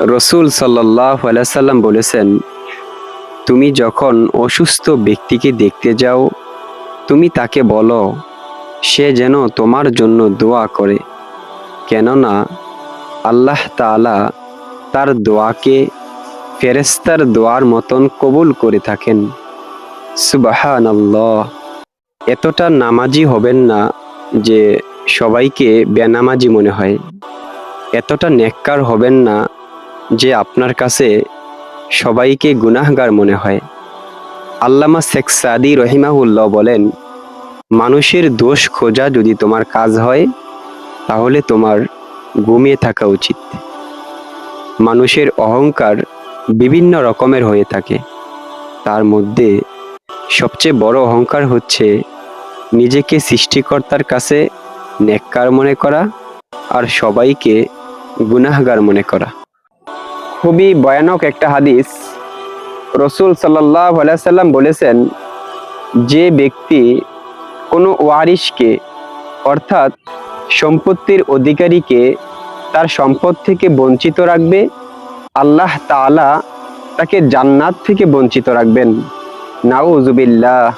রসুল সাল্লাহ সাল্লাম বলেছেন, তুমি যখন অসুস্থ ব্যক্তিকে দেখতে যাও, তুমি তাকে বলো, সে যেন তোমার জন্য দোয়া করে। কেননা আল্লাহ তাআলা তার দোয়াকে ফেরেস্তার দোয়ার মতন কবুল করে থাকেন। সুবাহান এতটা নামাজি হবেন না যে সবাইকে বেনামাজি মনে হয়। এতটা নেককার হবেন না যে আপনার কাছে সবাইকে গুনাহগার মনে হয়। আল্লামা শেখ সাদি রহিমাহুল্লাহ বলেন, মানুষের দোষ খোঁজা যদি তোমার কাজ হয়, তাহলে তোমার ঘুমিয়ে থাকা উচিত। মানুষের অহংকার বিভিন্ন রকমের হয়ে থাকে। তার মধ্যে সবচেয়ে বড় অহংকার হচ্ছে নিজেকে সৃষ্টিকর্তার কাছে নেককার মনে করা আর সবাইকে গুনাহগার মনে করা। খুবই ভয়ানক একটা হাদিস। রসুল সাল্লাহ সাল্লাম বলেছেন, যে ব্যক্তি কোনো ওয়ারিশকে, অর্থাৎ সম্পত্তির অধিকারীকে তার সম্পদ থেকে বঞ্চিত রাখবে, আল্লাহ তাআলা তাকে জান্নাত থেকে বঞ্চিত রাখবেন। নাউজুবিল্লাহ